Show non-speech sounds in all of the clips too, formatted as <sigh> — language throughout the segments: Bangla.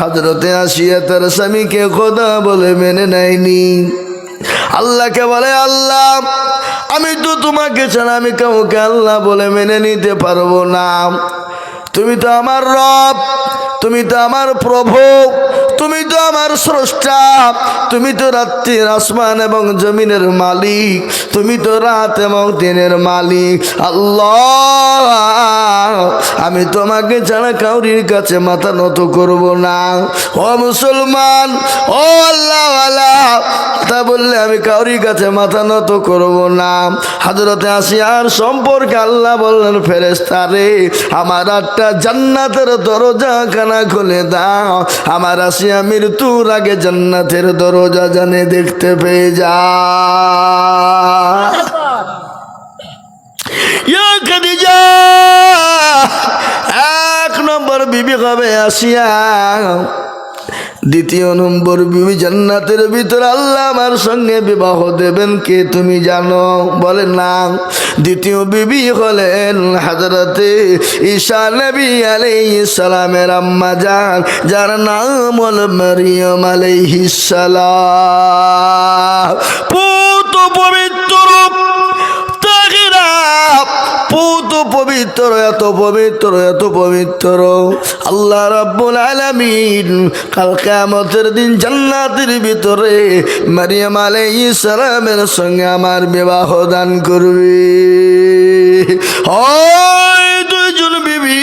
হজরতে আসিয়া তার স্বামীকে খোদা বলে মেনে নেয়নি। আল্লাহকে বলে, আল্লাহ, আমি তো তোমাকে ছাড়া আমি কাউকে আল্লাহ বলে মেনে নিতে পারব না। তুমি তো আমার রব, তুমি তো আমার প্রভু তুমি তো আমার স্রষ্টা, তুমি তো রাত্রির আসমান এবং জমিনের মালিক, তুমি তো রাত এবং দিনের মালিক। আল্লাহ, আমি তোমাকে ছাড়া কাউরির কাছে মাথা নত করব না। ও মুসলমান, ও আল্লাহ তা বললে আমি কাউরির কাছে মাথা নত করব না। হাজরতে আসিয়ার সম্পর্কে আল্লাহ বললেন ফেরেস্তারে আমার একটা জান্নাতের দরজা খানা খুলে দাও। আমার আসিয়া মৃত্যুর আগে জান্নাতের দরজা জানে দেখতে পেয়ে যা। এক নম্বর বিবি হবে আসিয়া। দ্বিতীয় নম্বর, বিবি জান্নাতের ভিতর আল্লাহ আমার সঙ্গে বিবাহ দেবেন কে তুমি জানো? বলে না। দ্বিতীয় বিবি হলেন হাজরতে ঈশা নবী আলাইহিস সালামের আম্মা যান যার নাম হল মারিয়াম আলাইহিস সালাম। পুত পবিত্র পবিত্র, এত পবিত্র এত পবিত্র। আল্লাহ রাব্বুল আলামিন কাল কিয়ামতের দিন জান্নাতের ভিতরে মারিয়াম আলাইহিস সালামের সঙ্গে আমার বিবাহ দান করবে। হয় দুইজন বিবি,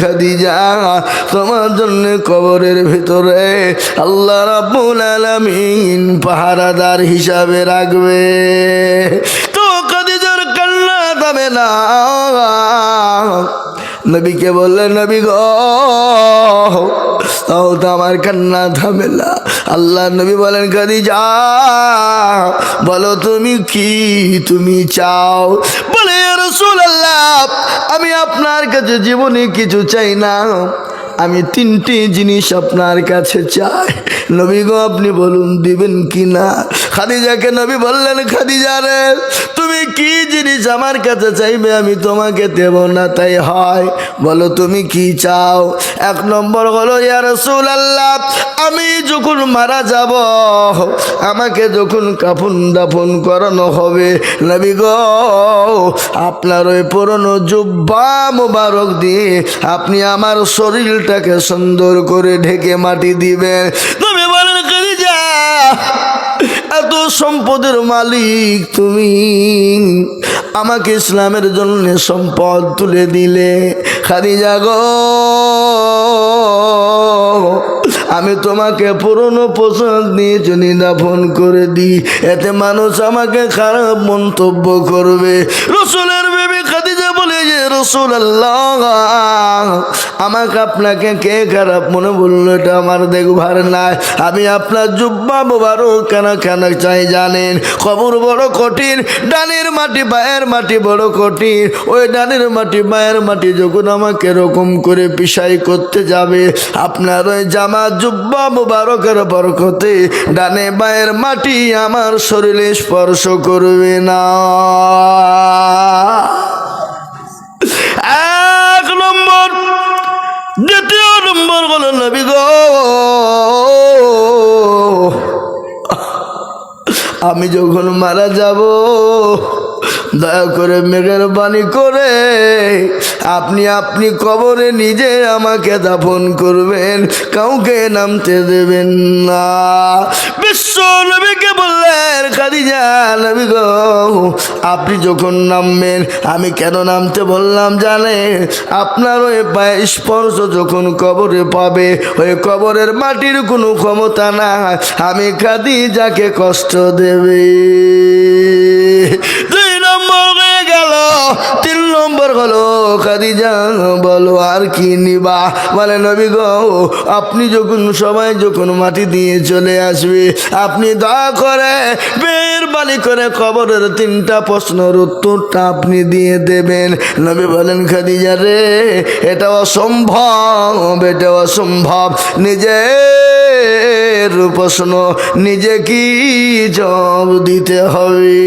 খাদিজা, তোমার জন্য কবরের ভিতরে আল্লাহ রাব্বুল আলামিন পাহারাদার হিসাবে রাখবে। নবীকে বললেন নবী গো, তাও তো আমার কান্না থামে না আল্লাহ নবী বলেন কাদি যা বলো তুমি কি? তুমি চাও? বলে রসুল আল্লাহ আমি আপনার কাছে জীবনে কিছু চাই না। আমি তিনটি জিনিস আপনার কাছে চাই। নবী গো, আপনি বলুন, দিবেন কি না? খাদিজাকে নবী বললেন, খাদিজা রে, তুমি কি জিনিস আমার কাছে চাইবে? আমি তোমাকে দেব না, তাই হয়। বলো, তুমি কি চাও? এক নম্বর হলো, ইয়া রসুল আল্লাহ আমি যখন মারা যাব, আমাকে যখন কাফন দাফন করানো হবে, নবী গো, আপনার ওই পুরনো জুব্বা মুবারক দিয়ে আপনি আমার শরীরটাকে সুন্দর করে ঢেকে মাটি দিবেন তুমি বলেন এত সম্পদের মালিক তুমি। আমাকে ইসলামের জন্য সম্পদ তুলে দিলে। খাদিজা গো, আমি তোমাকে পুরনো পোশাক নিয়ে চুনি দাফন করে দিই। এতে মানুষ আমাকে খারাপ মন্তব্য করবে। রসুলের আমাকে আপনাকে কে খারাপ মনে বলল এটা আমার দেখভার নাই। আমি আপনার জুব্বা মোবারক কেন কেন চাই জানেন? খবর বড় কঠিন, ডানের মাটি পায়ের মাটি বড় কঠিন। ওই ডানের মাটি পায়ের মাটি যখন আমাকে এরকম করে পিসাই করতে যাবে, আপনার ওই জামা জুব্বা মুবারকের বরকতে ডানে বায়ের মাটি আমার শরীরে স্পর্শ করবে না। দ্বিতীয় নম্বর হলো নবী গো আমি যখন মারা যাব দয়া করে মেঘের বাণী করে আপনি আপনি কবরে নিজে আমাকে দাফন করবেন, কাউকে নামতে দেবেন না। বিশ্ব নবীকে বললেন, খাদিজা নবী গো, আপনি যখন নামবেন, আমি কেন নামতে বললাম জানে? আপনার ওই পায়ে স্পর্শ যখন কবরে পাবে, ওই কবরের মাটির কোনো ক্ষমতা না আমি খাদিজাকে কষ্ট দেবে। তিন নম্বর হলো, খাদিজা বলো, আর কি নিবা? বলে, নবী গো, আপনি যখন সবাই যখন মাটি দিয়ে চলে আসবে, আপনি দয়া করে মেহরবানি করে খবরের তিনটা প্রশ্নের উত্তরটা আপনি দিয়ে দেবেন। নবী বলেন, খাদিজা রে, এটা অসম্ভব এটা অসম্ভব। নিজে প্রশ্ন, নিজে কি জবাব দিতে হবে?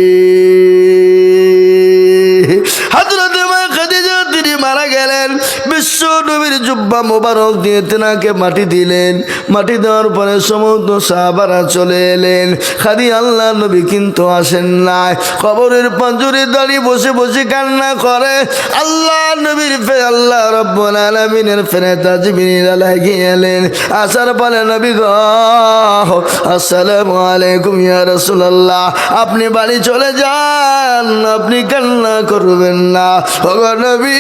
জুব্বা মোবারক দিয়ে তেনাকে মাটি দিলেন। মাটি দেওয়ার পরে সমস্ত সাহাবারা চলে এলেন। খাদি আল্লাহ নবী কিন্তু আসেন নাই। কবরের পাঁজরে দাঁড়িয়ে বসে বসে কান্না করে। আল্লাহ নবীর ফে আল্লাহ রব্বুল আলামিনের ফেরেতা জিবরিল আলাইহি এলেন। আসার পরে নবী গো, আসসালামু আলাইকুম ইয়া রাসূলুল্লাহ, আপনি বাড়ি চলে যান, আপনি কান্না করবেন না। ওগো নবী,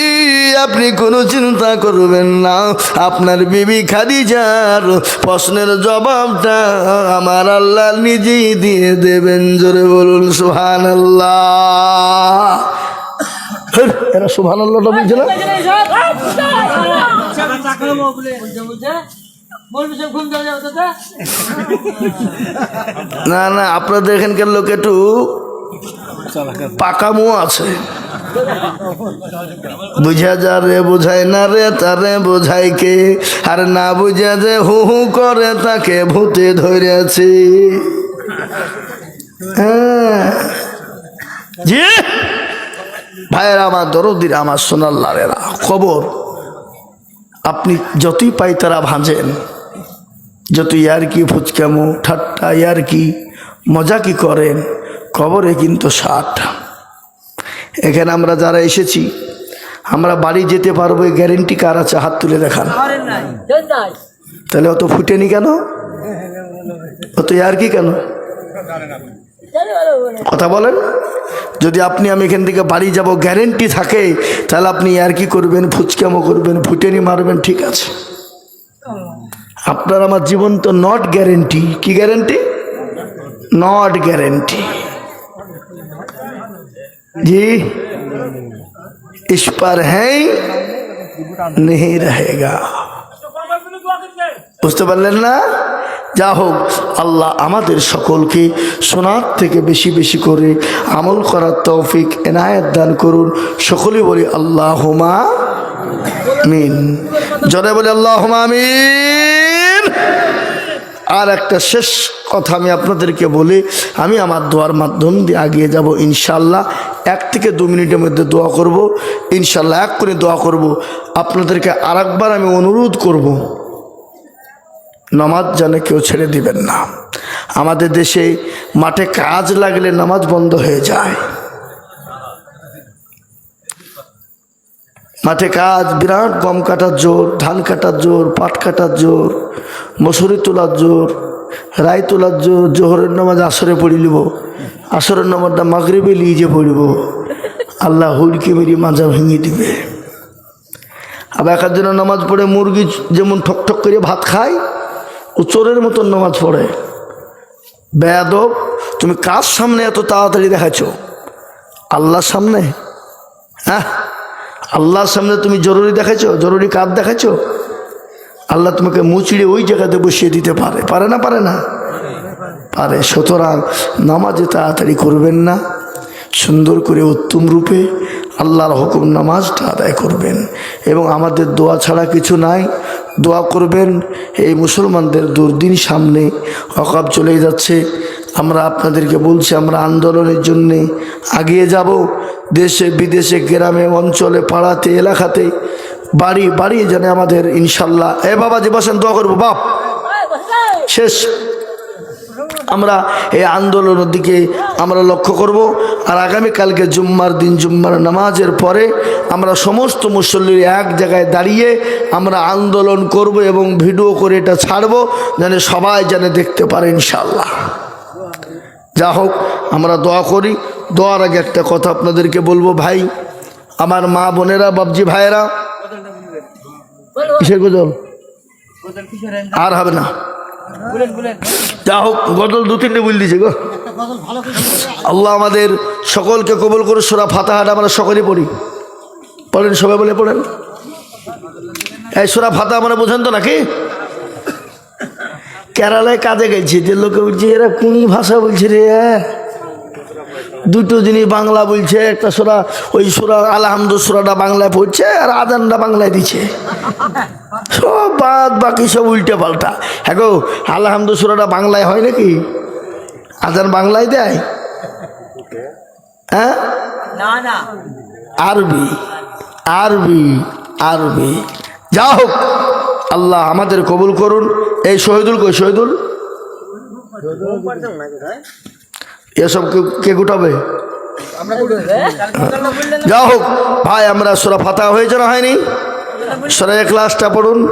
আপনি কোনো চিন্তা করবেন না আপনার বিবি খাদিজার প্রশ্নের জবাবটা আমার আল্লাহ নিজেই দিয়ে দেবেন জোরে বলুন সুবহানাল্লাহ। হের, এরা সুবহানাল্লাহটা বলছে না? না না আপনাদের এখানকার লোক একটু পাকামো আছে। বুঝা যা রে বোঝায় না রে, তারে বোঝাই কে? আর না বুঝা যে হু হু করে তাকে ভূতে ধরেছে। হ্যাঁ। জি? ভাইয়েরা, আমার দরদির আমার সোনার লালেরা খবর? আপনি যতই পাই তারা ভাঁজেন যত ইয়ার কি ফুচকামো, ঠাট্টা ইয়ার কি মজা কি করেন কবরে কিন্তু ষাট এখানে আমরা যারা এসেছি আমরা বাড়ি যেতে পারব এই গ্যারেন্টি কার আছে? হাত তুলে দেখান। তাহলে অত ফুটেনি কেন? অত ইয়ার কি কেন? কথা বলেন। যদি আপনি আমি এখান থেকে বাড়ি যাব গ্যারেন্টি থাকে তাহলে আপনি আর কি করবেন ফুচকামো করবেন ফুটেনি মারবেন ঠিক আছে। আপনার আমার জীবন তো নট গ্যারেন্টি কি গ্যারেন্টি নট গ্যারেন্টি जी इस पर है नहीं रहेगा বুঝতে পারলেন না যা হোক আল্লাহ আমাদের সকলকে সোনার থেকে বেশি বেশি করে আমল করার তৌফিক এনায়েত দান করুন সকলেই বলি আল্লাহ মিন জনে বলি আল্লাহ আমিন আর একটা শেষ কথা আমি আপনাদেরকে বলি, আমি আমার দোয়ার মাধ্যম দিয়ে আগিয়ে যাব ইনশাল্লাহ এক থেকে দু মিনিটের মধ্যে দোয়া করব ইনশাল্লাহ এক করে দোয়া করব। আপনাদেরকে আর আমি অনুরোধ করব, নামাজ যেন কেউ ছেড়ে দিবেন না। আমাদের দেশে মাঠে কাজ লাগলে নামাজ বন্ধ হয়ে যায়। মাঠে কাজ, বিরাট গম কাটার জোর, ধান কাটার জোর, পাট কাটার জোর, মসুরি তোলার জোর, রায় তোলার জোর, জোহরের নামাজ আসরে পড়িলিব, আসরের নামাজটা মাগরিবে লিজে পড়িব। আল্লাহ হুড়কে মেরি মাজা ভেঙে দিবে। আবার একার জন্য নামাজ পড়ে মুরগি যেমন ঠক ঠক করে ভাত খায় ও চোরের মতন নামাজ পড়ে। বেয়াদব, তুমি কার সামনে এত তাড়াতাড়ি দেখাচ্ছ আল্লাহর সামনে? হ্যাঁ? আল্লাহর সামনে তুমি জরুরি দেখাচ্ছ জরুরি কাজ দেখাচ্ছ আল্লাহ তোমাকে মুচিড়ে ওই জায়গাতে বসিয়ে দিতে পারে। পারে না পারে না? পারে। সুতরাং নামাজে তাড়াতাড়ি করবেন না। সুন্দর করে উত্তম রূপে আল্লাহর হুকুম নামাজটা আদায় করবেন। এবং আমাদের দোয়া ছাড়া কিছু নাই। দোয়া করবেন, এই মুসলমানদের দুর্দিন সামনে অকাব চলে যাচ্ছে। আমরা আপনাদেরকে বলছি, আমরা আন্দোলনের জন্যে আগিয়ে যাব। দেশে, বিদেশে, গ্রামে, অঞ্চলে, পাড়াতে, এলাকাতে বাড়ি বাড়ি জানে আমাদের ইনশাল্লাহ। এ বাবা যে বসেন, দোয়া করব, বাপ। শেষ। আমরা এই আন্দোলনের দিকে আমরা লক্ষ্য করব। আর আগামীকালকে জুম্মার দিন, জুম্মার নামাজের পরে আমরা সমস্ত মুসল্লির এক জায়গায় দাঁড়িয়ে আমরা আন্দোলন করব এবং ভিডিও করে এটা ছাড়বো, যেন সবাই যেন দেখতে পারে ইনশাল্লাহ। যা হোক, আমরা দোয়া করি। দোয়ার আগে একটা কথা আপনাদেরকে বলব, ভাই, আমার মা বোনেরা বাবজি ভাইয়েরা, কিসের গজল? আর হবে না। যা হোক, গজল দু তিনটে বল দিয়েছে গো। আল্লাহ আমাদের সকলকে কবল করে সোরা ফাতাহাট আমরা সকলে পড়ি। পড়েন, সবাই বলে পড়েন। এই সোরা ফাতা আমরা বোঝেন তো নাকি? কেরালায় কাজে গেছি যে লোকে বলছে এরা কোন ভাষা বলছে রে হ্যাঁ? দুটো জিনিস বাংলা বলছে একটা সোরা ওই সোরা আলহামদু সোরাটা বাংলায় পড়ছে আর আদানটা বাংলায় দিচ্ছে। সব বাদ বাকি সব উল্টে পাল্টা হ্যাঁ গো আলহামদু সুরাটা বাংলায় হয় নাকি? আদান বাংলায় দেয়? হ্যাঁ? আরবি আরবি আরবি। যা হোক আল্লাহ আমাদের কবুল করুন। এই শহীদুল কই, শহীদুল? এসব কে- গুটাবে? যা হোক, ভাই, আমরা সোরা ফাতা হয়েছে না হয়নি? সোরা ক্লাসটা পড়ুন।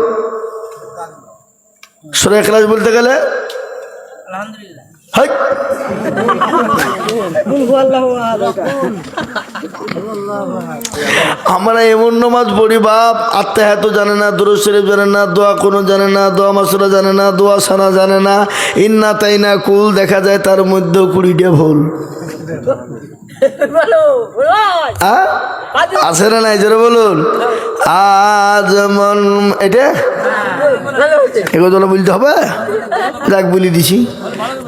সোরা ক্লাস বলতে গেলে? হাই আমরা এমন নমাজ পড়ি বাপ আত্মা এত জানে না দুরু শরীফ জানে না দোয়া কোনো জানে না দোয়া মাসুরা জানে না দোয়া সানা জানে না। ইন্না তাই না কুল দেখা যায় তার মধ্যেও কুড়িটা ভুল? আছে না নাই? জোরে বলুন। আজ মন এটা? এগুলো বলতে হবে? যাক বলি দিছি।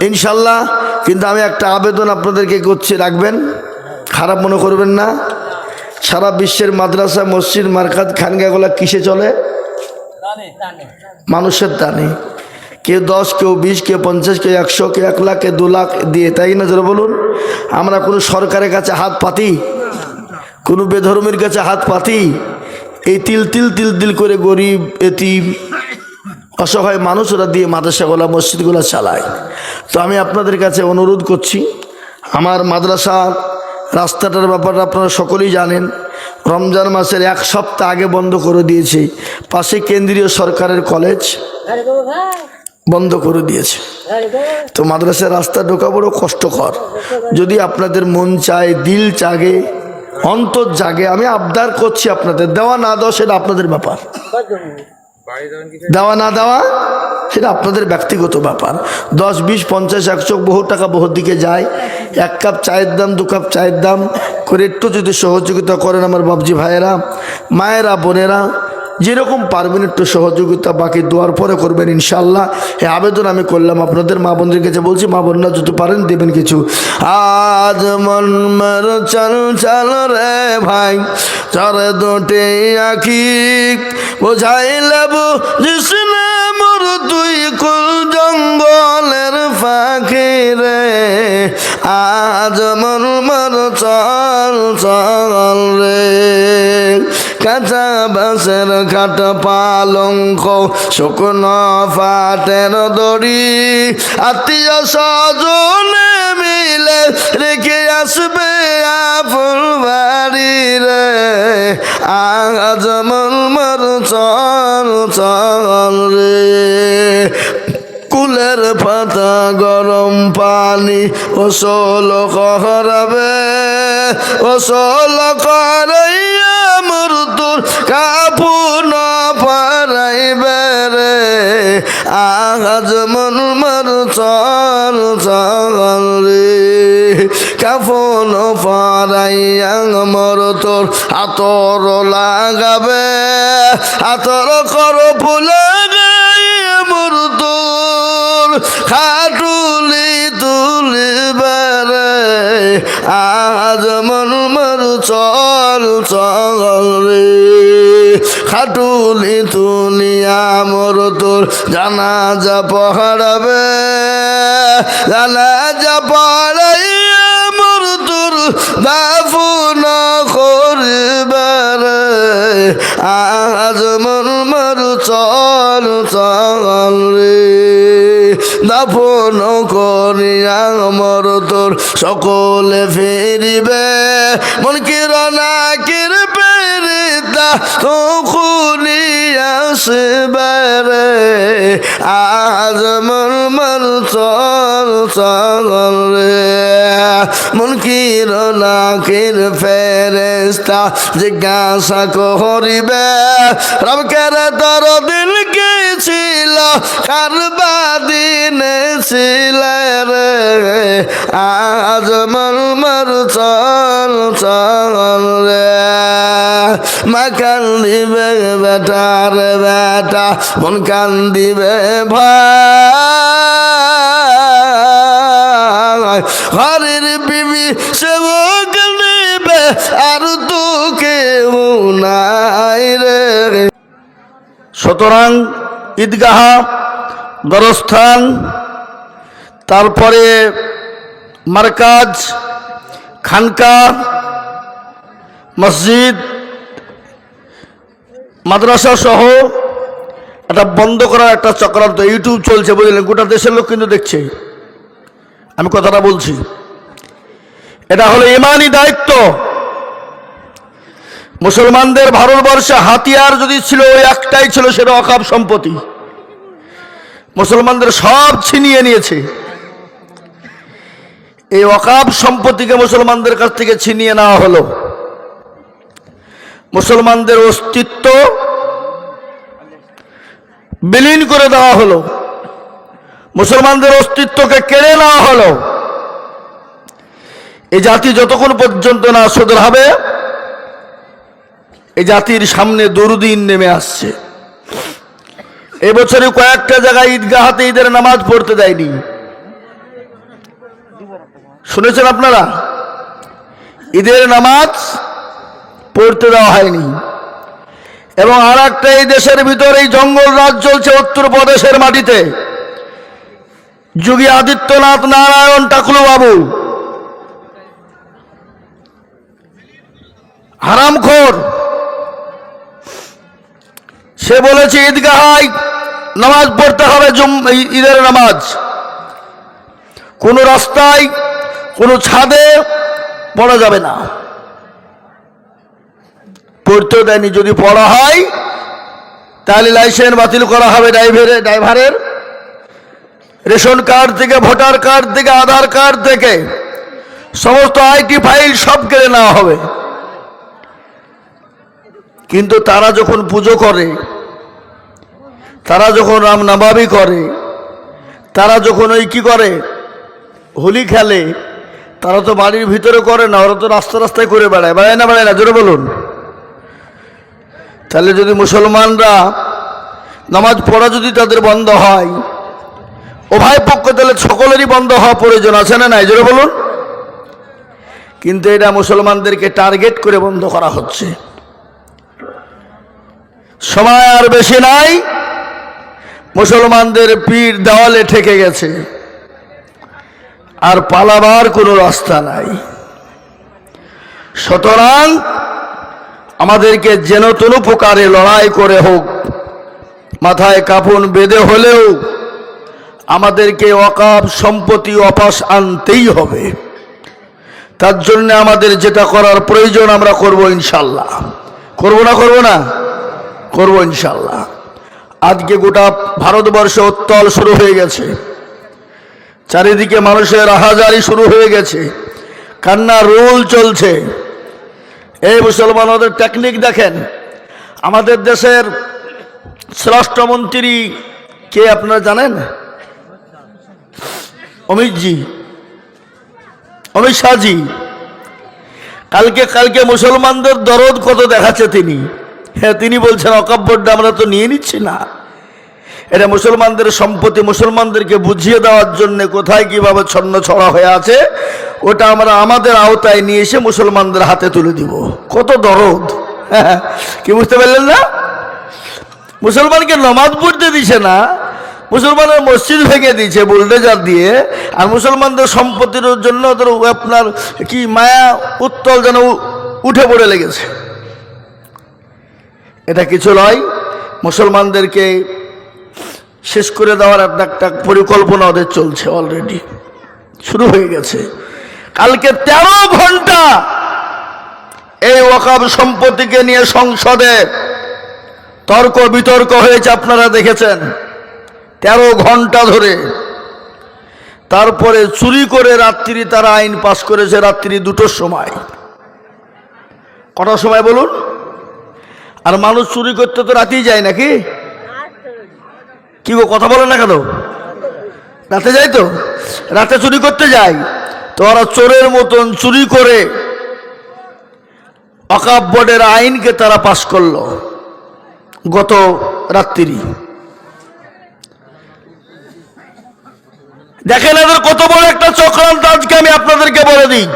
ইনশাল্লাহ, কিন্তু আমি একটা আবেদন আপনাদেরকে করছি, রাখবেন। খারাপ মনে করবেন না। সারা বিশ্বের মাদ্রাসা, মসজিদ মার্কাত খানগাগুলা কিসে চলে? মানুষের টানে কেউ দশ, কেউ বিশ, কেউ পঞ্চাশ, কেউ একশো, কেউ এক লাখ, কেউ দু লাখ দিয়ে, তাই না যারা বলুন? আমরা কোনো সরকারের কাছে হাত পাতি, কোনো বেধর্মের কাছে হাত পাতি, এই তিল তিল তিল তিল করে গরিব, এতিম অসহায় মানুষরা দিয়ে মাদ্রাসাগুলা মসজিদগুলো চালায়। তো আমি আপনাদের কাছে অনুরোধ করছি, আমার মাদ্রাসা রাস্তাটার ব্যাপারে আপনারা সকলেই জানেন, রমজান মাসের এক সপ্তাহ আগে বন্ধ করে দিয়েছে। পাশে কেন্দ্রীয় সরকারের কলেজ বন্ধ করে দিয়েছে। তো মাদ্রাসার রাস্তা ঢোকা বড় কষ্টকর। যদি আপনাদের মন চায়, দিল জাগে, অন্তর জাগে, আমি আবদার করছি আপনাদের, দেওয়া না দেওয়া সেটা আপনাদের ব্যাপার। দেওয়া না দেওয়া, সেটা আপনাদের ব্যক্তিগত ব্যাপার। দশ, বিশ, পঞ্চাশ, একশো বহু টাকা বহু দিকে যায়। এক কাপ চায়ের দাম, দু কাপ চায়ের দাম। করে একটু যদি সহযোগিতা করেন আমার বাবজি ভাইয়েরা, মায়েরা, বোনেরা যেরকম পারবেন একটু সহযোগিতা, বাকি দোয়ার পরে করবেন ইনশাল্লাহ হ্যাঁ আবেদন আমি করলাম আপনাদের মা বোনদের কাছে, বলছি মা বোনরা যদি পারেন দেবেন কিছু। আজ মন মর চল চল রে ভাই, চরে দুটি আখি বোঝাইলে বুঝিসনে মোর তুই কুল জঙ্গলের পাখি রে। আজ মন মর চল চল রে। কাঁচা বাসের খাট পালঙ্ক, শুকনো ফাটের দড়ি। আত্মীয় স্বজনে মিলে রেখে আসবে আফুল বাড়ি রে। মর চল চল রে। কুলের পাতা গরম পানি ওসল করাবে ওসল করাইয়া মৃত্যুর কাপুন পারাইবে রে। আজ মন মর চল চল রে। কাফন পারাইয়া মর তোর আতর লাগাবে। আতর কর ফুল মরদুর খাটুলি তুলি বেড়ে আজ মন মর চল চল খাটুলি তুলিয়া মর তোর জানা যা পহাড়াবে। জানা যা পড়াইয়া মর তোর দাফুন করবে রে আজ মন মর চল চল রে। দাফন করিয়া মর তোর সকলে ফিরিবে। মন কিরণা কির পেরিতা তখুনি আসবে রে। আজ মন মন চল চল রে। মন কিরণা কির ফেরেস্তা জিজ্ঞাসা করিবে রবকের তোর দিল কে ছিল কারবা ছিল রে। আজ মন মর চল চল রে। মা কান্দিবে বেটা রে বেটা, মন কান্দিবে ভাই। ঘরের বিবি সেবক নেবে আর তো কেউ নাই রে। সুতরাং ঈদগাহ, গরস্থান, তারপরে মার্কাজ, খানকা, মসজিদ, মাদ্রাসা সহ একটা বন্ধ করার একটা চক্রান্ত। ইউটিউব চলছে বুঝলেন, গোটা দেশের লোক কিন্তু দেখছে। আমি কথাটা বলছি, এটা হলো ইমানই দায়িত্ব। মুসলমানদের ভারতবর্ষে হাতিয়ার যদি ছিল, ওই একটাই ছিল, সেটা অকাপ সম্পত্তি। মুসলমানদের সব ছিনিয়ে নিয়েছে। এই অকাপ সম্পত্তিকে মুসলমানদের কাছ থেকে ছিনিয়ে নেওয়া হলো। মুসলমানদের অস্তিত্ব বিলীন করে দেওয়া হলো। মুসলমানদের অস্তিত্বকে কেড়ে নেওয়া হলো। এই জাতি যতক্ষণ পর্যন্ত না সদর এই জাতির সামনে দুর্দিন নেমে আসছে। এবছরে কয়েকটা জায়গায় ঈদগাহাতে ঈদের নামাজ পড়তে দেয়নি। শুনেছেন আপনারা? ঈদের নামাজ পড়তে দেওয়া হয়নি। এবং আর একটা এই দেশের ভিতরে এই জঙ্গল রাজ চলছে উত্তরপ্রদেশের মাটিতে। যোগী আদিত্যনাথ নারায়ণ টাকুলু বাবু। হারামখোর। সে বলেছে, ঈদগাহায় নামাজ পড়তে হবে ঈদের নামাজ। কোনো রাস্তায়, কোনো ছাদে পড়া যাবে না। পড়তেও দেয়নি, যদি পড়া হয়, তাহলে লাইসেন্স বাতিল করা হবে ড্রাইভারের ড্রাইভারের। রেশন কার্ড থেকে, ভোটার কার্ড থেকে, আধার কার্ড থেকে, সমস্ত আইটি ফাইল সব কেড়ে নেওয়া হবে। কিন্তু তারা যখন পুজো করে তারা যখন রাম নবাবি করে, তারা যখন ওই কি করে, হোলি খেলে, তারা তো বাড়ির ভিতরে করে না, ওরা তো রাস্তা রাস্তায় করে বেড়ায়। বেড়ায় না বেড়ায় না, জোরে বলুন। তাহলে যদি মুসলমানরা নামাজ পড়া যদি তাদের বন্ধ হয়, উভয় পক্ষ তাহলে সকলেরই বন্ধ হওয়া প্রয়োজন আছে না নাই? জোরে বলুন। কিন্তু এটা মুসলমানদেরকে টার্গেট করে বন্ধ করা হচ্ছে। সময় আর বেশি নাই। মুসলমানদের পীর দেওয়ালে ঠেকে গেছে। আর পালাবার কোনো রাস্তা নাই। সুতরাং আমাদেরকে যেন কোনো প্রকারে লড়াই করে হোক, মাথায় কাপড় বেঁধে হলেও আমাদেরকে অকাপ সম্পত্তি অপাস আনতেই হবে। তার জন্য আমাদের যেটা করার প্রয়োজন আমরা করব ইনশাল্লাহ। করব না করব না? করব ইনশাল্লাহ। আজকে গোটা ভারতবর্ষে উত্তল শুরু হয়ে গেছে। চারিদিকে মানুষের আহাজারি শুরু হয়ে গেছে। কান্না রোল চলছে। এই মুসলমান ওদের টেকনিক দেখেন। আমাদের দেশের স্বরাষ্ট্রমন্ত্রী কে আপনারা জানেন? অমিতজি অমিত শাহজি। কালকে কালকে মুসলমানদের দরদ কত দেখাচ্ছে তিনি। হ্যাঁ তিনি বলছেন, অকাব্যটা আমরা তো নিয়ে নিচ্ছি না। এটা মুসলমানদের সম্পত্তি, মুসলমানদেরকে বুঝিয়ে দেওয়ার জন্য কোথায় কীভাবে ছন্ন ছড়া হয়ে আছে, ওটা আমরা আমাদের আওতায় নিয়ে এসে মুসলমানদের হাতে তুলে দিব। কত দরদ। <laughs> কি বুঝতে পারলেন না? মুসলমানকে নমাজ পড়তে দিছে না, মুসলমানের মসজিদ ভেঙে দিয়েছে বুলডেজার দিয়ে, আর মুসলমানদের সম্পত্তির জন্য ওদের আপনার কি মায়া উত্তল যেন উঠে পড়ে লেগেছে। এটা কিছু নয়। মুসলমানদেরকে শেষ করে দেওয়ার একটা একটা পরিকল্পনা ওদের চলছে অলরেডি শুরু হয়ে গেছে। কালকে তেরো ঘণ্টা এই ওয়াকাব সম্পত্তিকে নিয়ে সংসদে তর্ক বিতর্ক হয়েছে, আপনারা দেখেছেন। তেরো ঘণ্টা ধরে। তারপরে চুরি করে রাত্রি তারা আইন পাশ করেছে, রাত্রি দুটোর সময়। কটার সময় বলুন? আর মানুষ চুরি করতে তো রাতেই যায় নাকি? কি গো, কথা বলে না কেন? রাতে যায় তো? রাতে চুরি করতে যায়। তো ওরা চোরের মতন চুরি করে অকাপ বোর্ডের আইনকে তারা পাশ করল গত রাত্রি। দেখেন এদের কত বড় একটা চক্রান্ত, আজকে আমি আপনাদেরকে বলে দিই।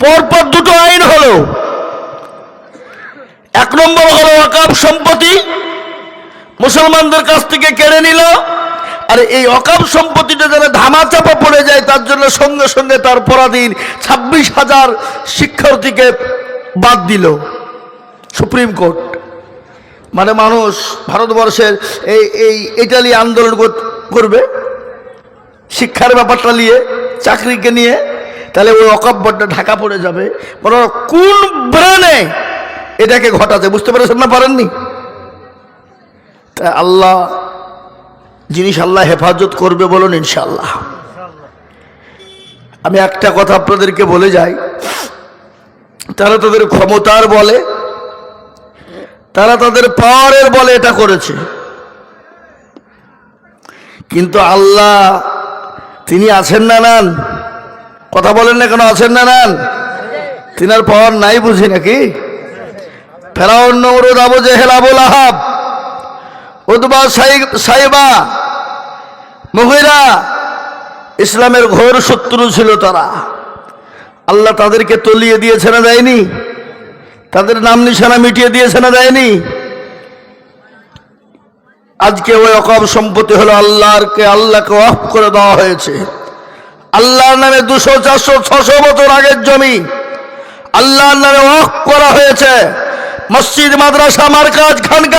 পরপর দুটো আইন হলো। এক নম্বর হলো অকাপ সম্পত্তি। মুসলমানদের কাছ থেকে কেড়ে নিল। আর এই অকাপ সম্পত্তিটা যেন ধামাচাপা পড়ে যায়, তার জন্য সঙ্গে সঙ্গে তার পরাধীন ছাব্বিশ হাজার শিক্ষার্থীকে বাদ দিল। Supreme court. মানে মানুষ ভারতবর্ষের এই এই ইটালি আন্দোলন করবে। শিক্ষার ব্যাপারটা নিয়ে, চাকরিকে নিয়ে, তাহলে ওই অকব্বরটা ঢাকা পড়ে যাবে। বলো কোন ব্রেনে এটাকে ঘটাতে বুঝতে পেরেছেন না পারেননি? তা আল্লাহ জিনিস আল্লাহ হেফাজত করবে বলুন ইনশাল্লাহ আমি একটা কথা আপনাদেরকে বলে যাই, তারা তাদের ক্ষমতার বলে, তারা তাদের পাওয়ারের বলে এটা করেছে। কিন্তু আল্লাহ, তিনি আছেন না নান? কথা বলেন না কেন, আছেন না নান? তিনার পাওয়ার নাই বুঝি নাকি? ফেরাউন নমরুদ আবু জেহেল আবুল আহাব উদ্বা সাইবা মহিরা ইসলামের ঘোর শত্রু ছিল তারা। আল্লাহ তাদেরকে তলিয়ে দিয়েছে না দেয়নি? তাদের নাম নিশানা মিটিয়ে দিয়েছে না দেয়নি? আজকে ওই অকম সম্পত্তি হলো আল্লাহর কে আল্লাহকে অফ করে দেওয়া হয়েছে। আল্লাহর নামে দুশো, চারশো, ছশো বছর আগের জমি আল্লাহর নামে অফ করা হয়েছে। মসজিদ মাদ্রাসা মার্কাজ খানকা